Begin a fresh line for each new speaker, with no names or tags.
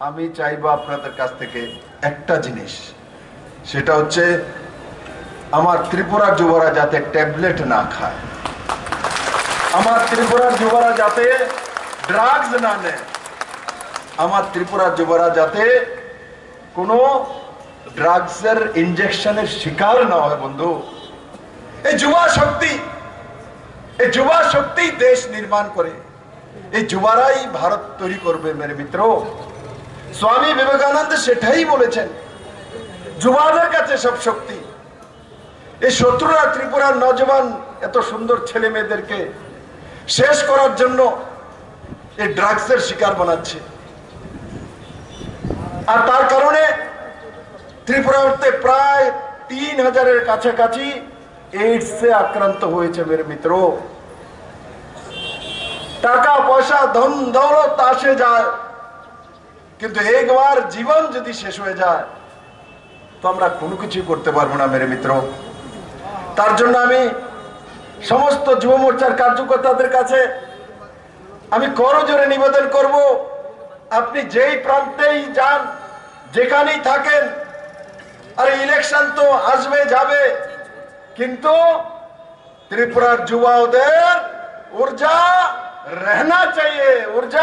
আমি চাইব আপনাদের কাছ থেকে একটা জিনিস। সেটা হচ্ছে, আমার ত্রিপুরার যুবরা যাতে ট্যাবলেট না খায়। আমার ত্রিপুরার যুবরা যাতে ড্রাগস না নেয়। আমার ত্রিপুরার যুবরা যাতে কোনো ড্রাগসের ইনজেকশনের শিকার না হয়, বন্ধু। এই যুবা শক্তি, এই যুবা শক্তি দেশ নির্মাণ করে। এই যুবারাই ভারত তৈরি করবে, মেরে মিত্র। স্বামী বিবেকানন্দ সেটাই বলেছেন। যুবাদের কাছে সব শক্তি। এই শত্রুরা ত্রিপুরার নজওয়ান এত সুন্দর ছেলে মেয়েদেরকে শেষ করার জন্য এই ড্রাগসের শিকার বানাচ্ছে। আর তার কারণে ত্রিপুরাতে প্রায় তিন হাজারের কাছাকাছি এইডসে আক্রান্ত হয়েছে মেরে মিত্র। টাকা, পয়সা, ধন, দৌলত আসে যায়। কিন্তু একবার জীবন যদি শেষ হয়ে যায় তো আমরা কোনো কিছু করতে পারবো না মেরে মিত্র তার জন্য আমি সমস্ত যুব মোর্চার কার্যকর্তাদের কাছে আমি করজোরে নিবেদন করব আপনি যেই প্রান্তেই যান যেখানেই থাকেন আর ইলেকশন তো আসবে যাবে কিন্তু ত্রিপুরার যুবাদের ऊर्जा रहना चाहिए ऊर्जा रहना चाहिए